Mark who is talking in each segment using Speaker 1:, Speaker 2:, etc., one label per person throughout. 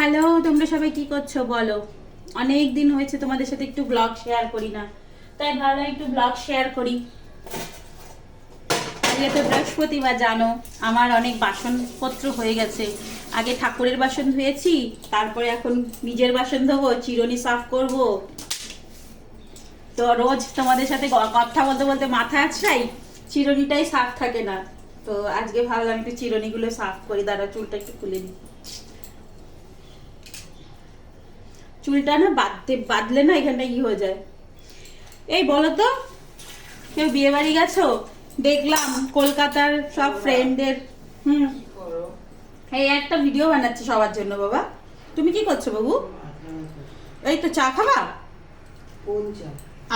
Speaker 1: Hello তোমরা সবাই কি করছ? বলো। অনেক দিন হয়েছে তোমাদের সাথে একটু ব্লগ শেয়ার করি না। তাই ভালো একটু ব্লগ শেয়ার করি। আজকে তো বৃহস্পতিবার, জানো, আমার অনেক বাসনপত্র হয়ে গেছে। আগে ঠাকুরের বাসন ধুয়েছি, তারপরে এখন নিজের বাসন ধোবো, চিরুনি সাফ করব। তো রোজ তোমাদের সাথে কথা বলতে বলতে মাথা আছড়াই, চিরুনিটাই সাফ থাকে না। তো আজকে ভাবলাম একটু চিরুনিগুলো সাফ করি দাঁড়া চুলটা একটু খুলে নিই। চুলটা না বাঁধতে বাঁধলে না এখানটা ই হয়ে যায়। এই বলো তো কেউ বিয়ে বাড়ি গেছো? দেখলাম কলকাতার সব ফ্রেন্ডদের হুম। এই একটা ভিডিও বানাচ্ছি সবার জন্য বাবা। তুমি কি করছ বাবু? এই তো চা খাবা?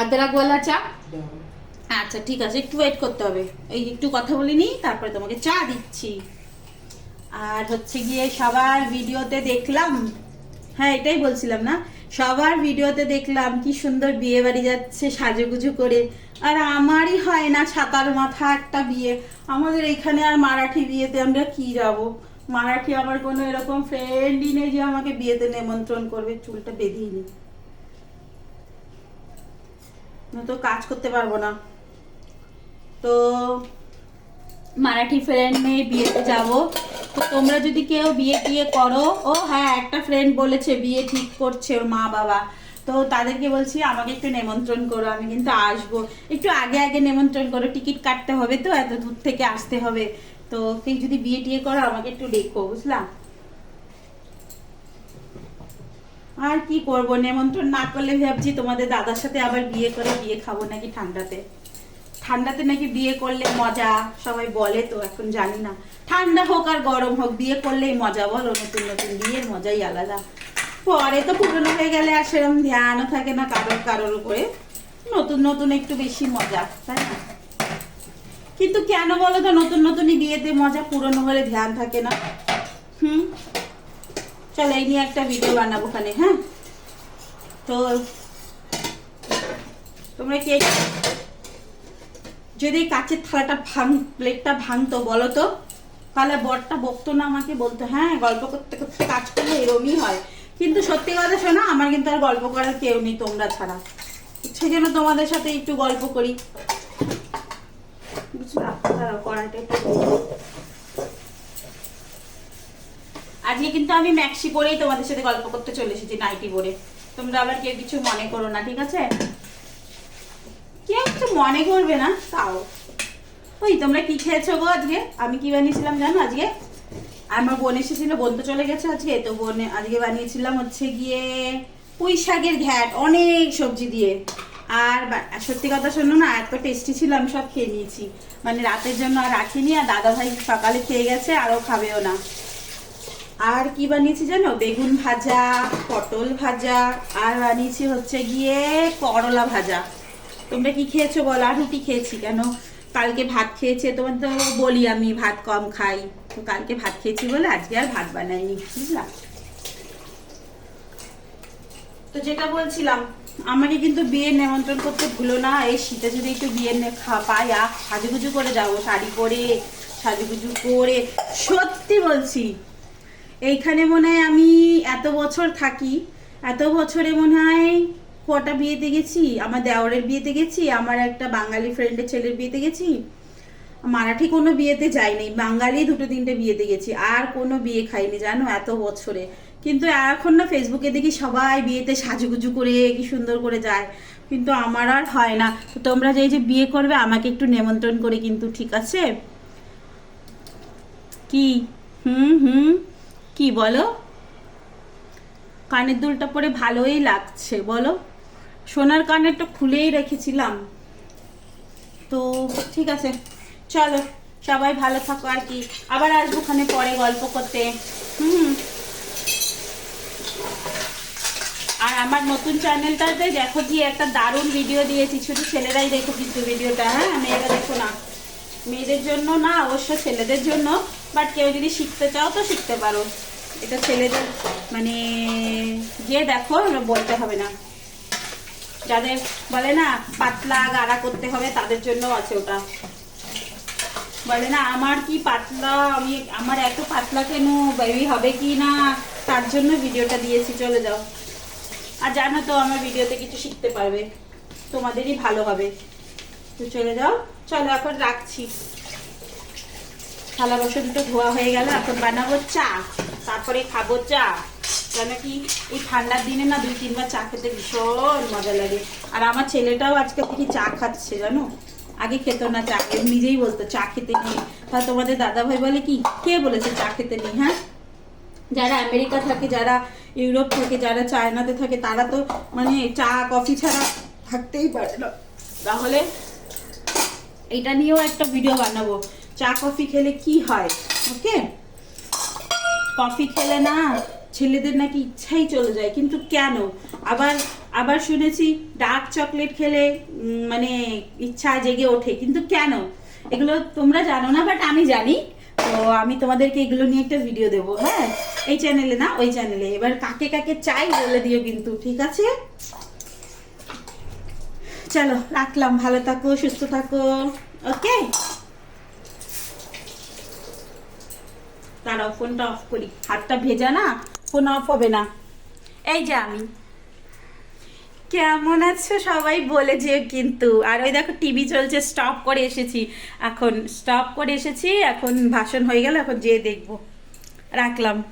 Speaker 1: আদ্রা গোলা চা? আচ্ছা ঠিক আছে একটু ওয়েট করতে হবে। এই একটু কথা বলে নিই তারপরে তোমাকে চা দিচ্ছি। আর হচ্ছে গিয়ে সবার ভিডিওতে দেখলাম হ্যাঁ এটাই বলছিলাম না। সবার ভিডিওতে দেখলাম কি সুন্দর বিয়ে বাড়ি যাচ্ছে, সাজুগুজু করে। আর আমারই হয় না ছাতার মাথা একটা বিয়ে। আমাদের এখানে আর মারাঠি বিয়েতে আমরা কি যাব? মারাঠি আমার কোনো এরকম ফ্রেন্ডই নেই যে আমাকে বিয়েতে নিমন্ত্রণ করবে, চুলটা বেঁধিয়ে নি। তো কাজ করতে পারব না। তো মারাঠি ফ্রেন্ড নিয়ে বিয়েতে যাব। তোমরা যদি কেউ বিয়ে টিয়ে করো, ও হ্যাঁ একটা ফ্রেন্ড বলেছে বিয়ে ঠিক করছে ওর মা বাবা। তো তাদেরকে বলছি, আমাকে একটু নেমন্ত্রণ করো, আমি কিন্তু আসব। একটু আগে আগে নেমন্ত্রণ করো, টিকিট কাটতে হবে তো, এত দূর থেকে আসতে হবে। তো কেউ যদি বিয়ে টিয়ে করো, আমাকে একটু ডেকো, বুঝলাম? আর কি করব? নেমন্ত্রণ না করলে ভাবছি তোমাদের দাদার সাথে আবার বিয়ে করে, বিয়ে খাব নাকি ঠান্ডাতে। ঠান্ডাতে নাকি বিয়ে করলে মজা? সবাই বলে তো, এখন জানি না। ঠান্ডা হোক আর গরম হোক, বিয়ে করলেই মজা বলো, নতুন নতুন বিয়ের মজাই আলাদা। পরে তো পুরনো হয়ে গেলে আর সেরকম ধ্যানও থাকে না কারোর কারোর উপরে। নতুন নতুন একটু বেশি মজা, তাই না? কিন্তু কেন বলো তো, নতুন নতুনই বিয়েতে মজা, পুরনো হলে ধ্যান থাকে না? হুম? চলো এই নিয়ে একটা ভিডিও বানাবো ওখানে হ্যাঁ? তো তোমরা কে যদি কাচের থালাটা ভাঙ প্লেটটা ভাঙতো বলো তো তাহলে বরটা বকতো না আমাকে, বলতো হ্যাঁ গল্প করতে করতে কাজ করলে এরমই হয়। কিন্তু সত্যি কথা শোনা, আমার কিন্তু আর গল্প করার কেউ নেই তোমরা ছাড়া। ইচ্ছে যেন তোমাদের সাথে একটু গল্প করি। আজকে কিন্তু আমি ম্যাক্সি পরেই তোমাদের সাথে গল্প করতে চলে এসেছি, নাইটি পরে। তোমরা আবার কেউ কিছু মনে করো না, ঠিক আছে? মনে করবে না। তাও। ওই, তোমরা কি খেয়েছো গো আজকে? আমি কি বানিয়েছিলাম জানো আজকে? আমার বোন এসেছিল, বোন তো চলে গেছে আজকে, তো বোন আজকে বানিয়েছিলাম হচ্ছে গিয়ে পুঁই শাকের ঘ্যাট, অনেক সবজি দিয়ে। আর সত্যি কথা শোনো না, এত টেস্টি ছিল, আমি সব খেয়ে নিয়েছি। মানে রাতের জন্য আর রাখিনি, আর দাদা ভাই সকালে খেয়ে গেছে আরও খাবেও না। আর কি বানিয়েছি জানো? বেগুন ভাজা, পটল ভাজা, আর বানিয়েছি হচ্ছে গিয়ে করলা ভাজা। তোমরা কি খেয়েছো বলো? আর রুটি খেয়েছি কেন? কালকে ভাত খেয়েছে, তোমার তো বলি আমি, ভাত কম খাই। তো কালকে ভাত খেয়েছি বলে আজকে আর ভাত বানাইনি, বুঝলা? তো যেটা বলছিলাম, আমাকে কিন্তু বিয়ে নেমন্ত্রণ করতে ভুলো না। এই শীতে যদি একটু বিয়ে পাই, আহ, সাজুগুজু করে যাব, শাড়ি পরে, সাজুগুজু করে। সত্যি বলছি, এইখানে মনে হয় আমি এত বছর থাকি, এত বছরে মনে হয় কটা বিয়েতে গেছি? আমার দেওরের বিয়েতে গেছি, আমার একটা বাঙালি ফ্রেন্ডের ছেলের বিয়েতে গেছি। মারাঠি কোনো বিয়েতে যাইনি, বাঙালি দুটো তিনটে বিয়েতে গেছি, আর কোনো বিয়ে খাইনি, জানো, এত বছরে। কিন্তু এখন না ফেসবুকে দেখি সবাই বিয়েতে সাজুগুজু করে, কি সুন্দর করে যায়। কিন্তু আমার আর হয় না। তো তোমরা যে যে বিয়ে করবে, আমাকে একটু নেমন্ত্রণ করে কিন্তু, ঠিক আছে? কি? হুম হুম। কি বলো? কানের দুলটা পরে ভালোই লাগছে, বলো? সোনার কানেরটা খুলেই রেখেছিলাম। তো ঠিক আছে, চলো, সবাই ভালো থাকো আর কি। আবার আসব ওখানে পরে গল্প করতে। হুম। আর আমার নতুন চ্যানেলটাতে দেখো কি, একটা দারুণ ভিডিও দিয়েছি। শুধু ছেলেরাই দেখো কিন্তু ভিডিওটা হ্যাঁ? মেয়েরা দেখো না। মেয়েদের জন্য না, অবশ্য ছেলেদের জন্য বাট কেউ যদি শিখতে চাও তো শিখতে পারো। এটা ছেলেদের মানে গিয়ে দেখো, বলতে হবে না। যাদের বলে না পাতলা গাড়া করতে হবে, তাদের জন্য আছে ওটা। বলে না, আমার কি পাতলা? আমি আমার এত পাতলা কেন? বেবি হবে কি না? তার জন্য ভিডিওটা দিয়েছি, চলে যাও। আর জানো তো, আমার ভিডিওতে কিছু শিখতে পারবে। তোমাদেরই ভালো হবে। তো চলে যাও, চলো এখন রাখছি। থালা বাসন তো ধোয়া হয়ে গেল, এখন বানাবো চা। তারপরে খাব চা। কেন কি এই ঠান্ডার দিনে না দুই, তিনবার চা খেতে ভীষণ মজা লাগে। আর আমার ছেলেটাও আজকে থেকে চা খাচ্ছে, জানো? আগে খেত না চা নিজেই বলতো, চা খেতে নেই তা তোমাদের দাদা ভাই বলে কি? কে বলেছে চা খেতে নেই হ্যাঁ? যারা আমেরিকা থাকে, যারা ইউরোপ থাকে, যারা চায়নাতে থাকে, তারা তো মানে চা, কফি ছাড়া থাকতেই পারে না। তাহলে এটা নিয়েও একটা ভিডিও বানাবো। চা, কফি খেলে কি হয়? ওকে কফি খেলে না ছেলেদের নাকি ইচ্ছাই চলে যায়, কিন্তু কেন? আবার আবার শুনেছি ডার্ক চকলেট খেলে মানে ইচ্ছা জেগে ওঠে, কিন্তু কেন? এগুলো তোমরা জানো না বাট আমি জানি। তো আমি তোমাদেরকে এগুলো নিয়ে একটা ভিডিও দেবো হ্যাঁ? এই চ্যানেলে না, ওই চ্যানেলে এবার কাকে কাকে চাই বলে দিও কিন্তু, ঠিক আছে? চলো, রাখলাম। ভালো থাকো, সুস্থ থাকো। ওকে দাঁড়াও ফোনটা অফ করি। হাতটা ভেজা না? ফোন অফ হবে না। এই যে আমি। কেমন আছো সবাই? বলে যে কিন্তু। আর ওই দেখো, টিভি চলছে স্টপ করে এসেছি। এখন স্টপ করে এসেছি, এখন ভাষণ হয়ে গেল, এখন যেয়ে দেখব। রাখলাম।